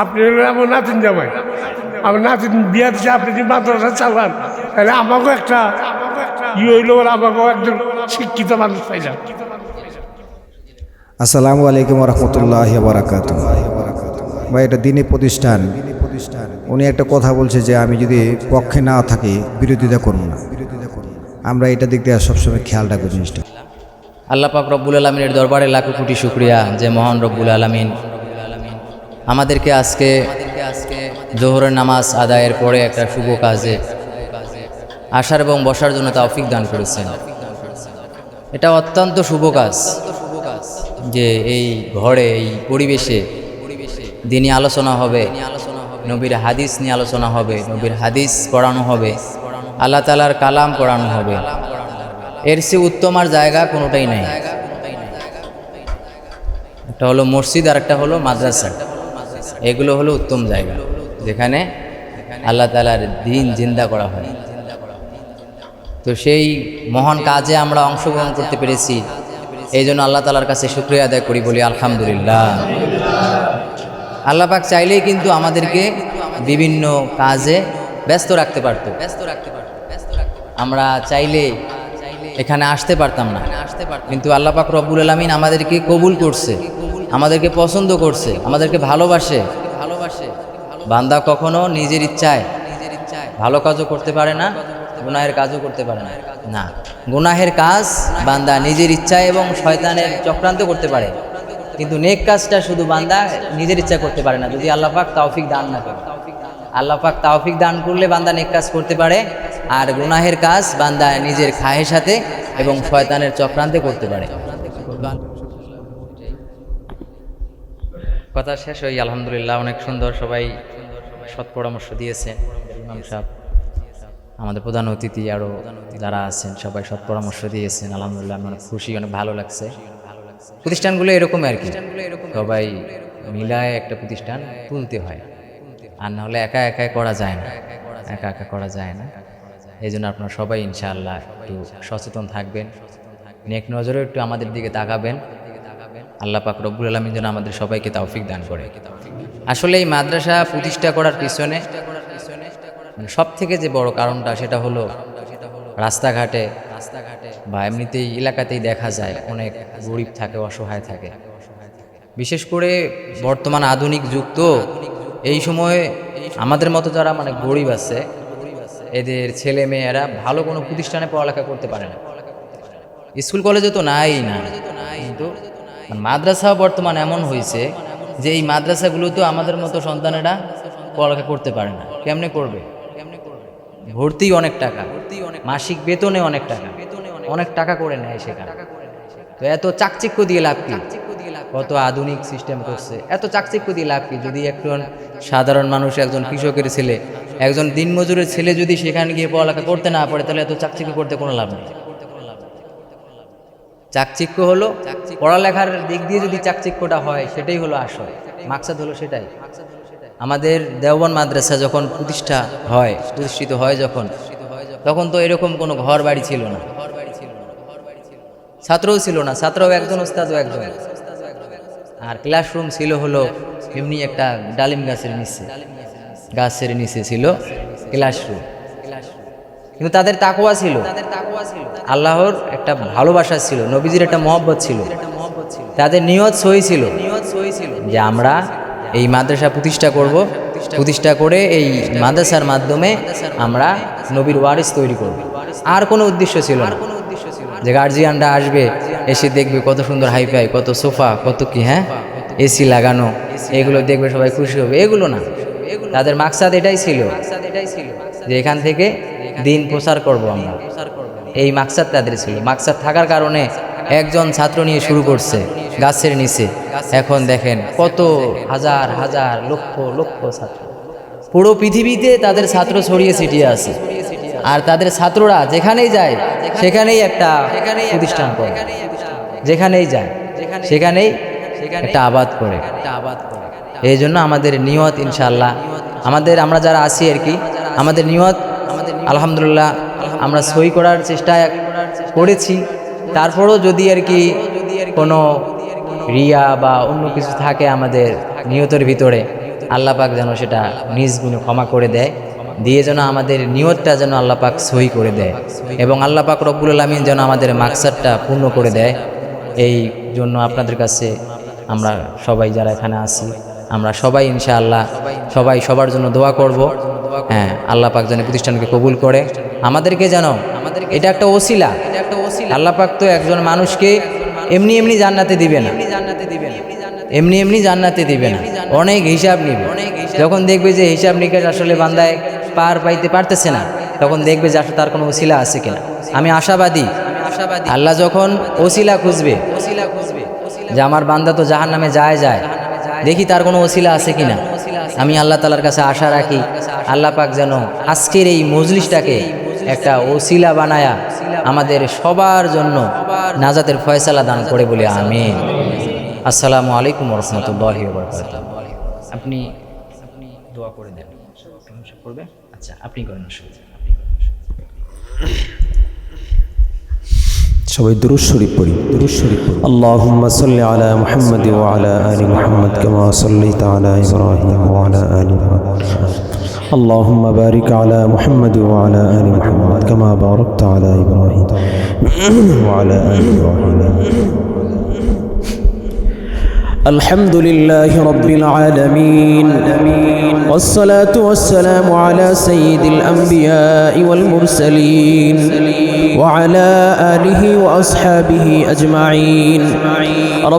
আপনি হলেন আমার নাতিন জামাই। আমার নাতিন বিয়া দিচ্ছে আপনি যদি মাদ্রাসা চালান তাহলে আমাকেও একটা ই হইল আমাকেও একজন শিক্ষিত মানুষ পাই পাইলাম। আসসালামু আলাইকুম রহমতুল্লাহ বারাকাত বা এটা দিনী প্রতিষ্ঠান। উনি একটা কথা বলছে যে আমি যদি পক্ষে না থাকি বিরোধিতা করব না। আমরা এটা দিক দিয়ে সবসময় খেয়াল রাখব জিনিসটা। আল্লাহ পাক রব্বুল আলমিনের দরবারে লাখো কোটি শুক্রিয়া যে মহান রব্বুল আলমিন আমাদেরকে আজকে জোহরের নামাজ আদায়ের পরে একটা শুভ কাজে আসার এবং বসার জন্য তৌফিক দান করেছেন। এটা অত্যন্ত শুভ কাজ যে এই ঘরে, এই পরিবেশে দিনই আলোচনা হবে, নবীর হাদিস নিয়ে আলোচনা হবে, নবীর হাদিস পড়ানো হবে, আল্লাহ তালার কালাম পড়ানো হবে। এর সে উত্তম আর জায়গা কোনোটাই নেই। একটা হলো মসজিদ আর একটা হলো মাদ্রাসা। এগুলো হলো উত্তম জায়গা, যেখানে আল্লাহ তালার দিন জিন্দা করা হয়। তো সেই মহান কাজে আমরা অংশগ্রহণ করতে পেরেছি। এই জন্য আল্লাহ তালার কাছে শুক্রিয়া আদায় করি, বলি আলহামদুলিল্লাহ। আল্লাহ পাক চাইলেই কিন্তু আমাদেরকে বিভিন্ন কাজে ব্যস্ত রাখতে পারতো ব্যস্ত রাখতে পারতো। আমরা চাইলে এখানে আসতে পারতাম না। কিন্তু আল্লাহ পাক রব্বুল আলমিন আমাদেরকে কবুল করছে। আমাদেরকে পছন্দ করছে, আমাদেরকে ভালোবাসে। ভালোবাসে বান্দা কখনো নিজের ইচ্ছায় নিজের ইচ্ছায় ভালো কাজও করতে পারে না, গুনাহের কাজও করতে পারে না। না, গুনাহের কাজ বান্দা নিজের ইচ্ছায় এবং শয়তানের চক্রান্ত করতে পারে। কিন্তু নেক কাজটা শুধু বান্দা নিজের ইচ্ছা করতে পারে না, যদি আল্লাহ পাক তৌফিক দান না করে। আল্লাহ পাক তৌফিক দান করলে বান্দা নেক কাজ করতে পারে, আর গুনাহের কাজ বান্দা নিজের খায়ের সাথে এবং শয়তানের চক্রান্তে করতে পারে। কথা শেষ হই, আলহামদুলিল্লাহ, অনেক সুন্দর সবাই সৎ পরামর্শ দিয়েছেন ইমাম সাহেব, আমাদের প্রধান অতিথি আরও যারা আছেন, সবাই সৎ পরামর্শ দিয়েছেন, আলহামদুলিল্লাহ আমি অনেক খুশি, অনেক ভালো লাগছে। প্রতিষ্ঠানগুলো এরকম আর কি। সবাই মিলায় একটা প্রতিষ্ঠান তুলতে হয়, আর না হলে একা একাই করা যায় না, একা একা করা যায় না। এই জন্য আপনারা সবাই ইনশাআল্লাহ একটু সচেতন থাকবেন, নেক নজরে একটু আমাদের দিকে তাকাবেন। আল্লাহ পাক রব্বুল আলমিন যেন আমাদের সবাইকে তাওফিক দান করে। আসলে এই মাদ্রাসা প্রতিষ্ঠা করার পিছনে মানে সব থেকে যে বড় কারণটা সেটা হলো রাস্তাঘাটে রাস্তাঘাটে বা এমনিতেই এলাকাতেই দেখা যায় অনেক গরিব থাকে, অসহায় থাকে। বিশেষ করে বর্তমান আধুনিক যুগ তো এই সময়ে আমাদের মতো যারা মানে গরিব আছে, এদের ছেলে মেয়েরা ভালো কোনো প্রতিষ্ঠানে পড়ালেখা করতে পারে না। স্কুল কলেজে তো নাই না, কিন্তু মাদ্রাসা বর্তমান এমন হয়েছে যে এই মাদ্রাসাগুলো তো আমাদের মতো সন্তানেরা পড়ালেখা করতে পারে না। কেমনে করবে? ভর্তি অনেক টাকা, মাসিক বেতনে অনেক টাকা অনেক টাকা করে নেয় সেখানে। তো এত চাকচিক্য দিয়ে লাভ কি? কত আধুনিক সিস্টেম করছে। এত চাকচিক্য দিয়ে লাভ কি? যদি একজন সাধারণ মানুষ, একজন কৃষকের ছেলে, একজন দিনমজুরের ছেলে যদি সেখানে গিয়ে পড়ালেখা করতে না পারে, তাহলে এত চাকচিক্য করতে কোনো লাভ নেই। চাকচিক্য হলো পড়ালেখার দিক দিয়ে যদি চাকচিক্যটা হয়, সেটাই হলো আসল মাকসাদ হলো সেটাই। আমাদের দেওবন মাদ্রাসা যখন প্রতিষ্ঠা হয়, প্রতিষ্ঠিত হয় যখন, তখন তো এরকম কোনো ঘর বাড়ি ছিল না। ছাত্রও ছিল না, ছাত্রও একজন, ওস্তাদও একজন। আর ক্লাসরুম ছিল হলো এমনি একটা ডালিম গাছের নিচে। গাছের নিচে ছিল ক্লাসরুম। কিন্তু তাদের তাকুয়া ছিল। আল্লাহর একটা ভালোবাসা ছিল, নবীজির একটা মহব্বত ছিল। তাদের নিয়ত সই ছিল যে আমরা এই মাদ্রাসা প্রতিষ্ঠা করব। প্রতিষ্ঠা করে এই মাদ্রাসার মাধ্যমে আমরা নবীর ওয়ারিস তৈরি করব। আর কোনো উদ্দেশ্য ছিল না। যে গার্জিয়ানরা আসবে, এসে দেখবে কত সুন্দর হাইফাই, কত সোফা, কত কি হ্যাঁ? এসি লাগানো, এগুলো দেখবে সবাই খুশি হবে। এগুলো না। তাদের মাকসাদ এটাই ছিল যে এখান থেকে দিন প্রচার করব আমরা। এই মাকসাদ তাদের ছিল। মাকসাদ থাকার কারণে একজন ছাত্র নিয়ে শুরু করছে গাছের নিচে। এখন দেখেন কত হাজার হাজার, লক্ষ লক্ষ ছাত্র। পুরো পৃথিবীতে তাদের ছাত্র ছড়িয়ে ছিটিয়ে আছে। আর তাদের ছাত্ররা যেখানেই যায়, সেখানেই একটা প্রতিষ্ঠান করে। যেখানেই যায়, সেখানেই একটা আবাদ করে। এই জন্য আমাদের নিয়ত ইনশাল্লাহ আমাদের, আমরা যারা আছি আর কি, আমাদের নিয়ত, আলহামদুলিল্লাহ আমরা সই করার চেষ্টা করেছি। তারপরও যদি আর কি কোনো রিয়া বা অন্য কিছু থাকে আমাদের নিয়তের ভিতরে, আল্লাহ পাক যেন সেটা নিজ গুণে ক্ষমা করে দেয়, দিয়ে যেন আমাদের নিয়তটা যেন আল্লাহ পাক সহি করে দেয় এবং আল্লাহ পাক রব্বুল আলমিন যেন আমাদের মাকসাদটা পূর্ণ করে দেয়। এই জন্য আপনাদের কাছে আমরা সবাই যারা এখানে আছি, আমরা সবাই ইনশাআল্লাহ সবাই সবার জন্য দোয়া করব। হ্যাঁ আল্লাহ পাক যেন প্রতিষ্ঠানকে কবুল করে। আমাদেরকে যেন এটা একটা ওসিলা। আল্লাহ পাক তো একজন মানুষকে এমনি এমনি জান্নাতে দিবে না। এমনি এমনি জান্নাতে দিবে না। অনেক হিসাব নিবে। যখন দেখবে যে হিসাব নিকাশ আসলে বান্দায় পার পাইতে পারতেছে না, তখন দেখবে যে আসলে তার কোনো ওসিলা আছে কিনা। আমি আশাবাদী। আশাবাদী আল্লাহ যখন ওসিলা খুঁজবে, যে আমার বান্দা তো জাহান নামে যায় যায়, দেখি তার কোনো ওসিলা আছে কিনা। আমি আল্লাহ তালার কাছে আশা রাখি আল্লাহ পাক যেন আজকের এই মজলিসটাকে একটা ওসিলা বানায়া আমাদের সবার জন্য নাজাতের ফয়সালা দান করে বলে আমিন। আসসালামু আলাইকুম রহমতুল্লাহ আপনি আপনি দোয়া করে দেন। করবে আচ্ছা আপনি করেন সবাই দুরুদ শরীফ পড়ি। দুরুদ শরীফ পড়ি। আল্লাহুম্মা সাল্লি আলা মুহাম্মাদ ওয়া আলা আলি মুহাম্মাদ কামা সাল্লাইতা আলা ইব্রাহিম ওয়া আলা আলি ইব্রাহিম اللهم بارك على محمد وعلى آل محمد كما باركت على إبراهيم وعلى آل إبراهيم. الحمد لله رب العالمين والصلاة والسلام على سيد الأنبياء والمرسلين وعلى آله وأصحابه أجمعين.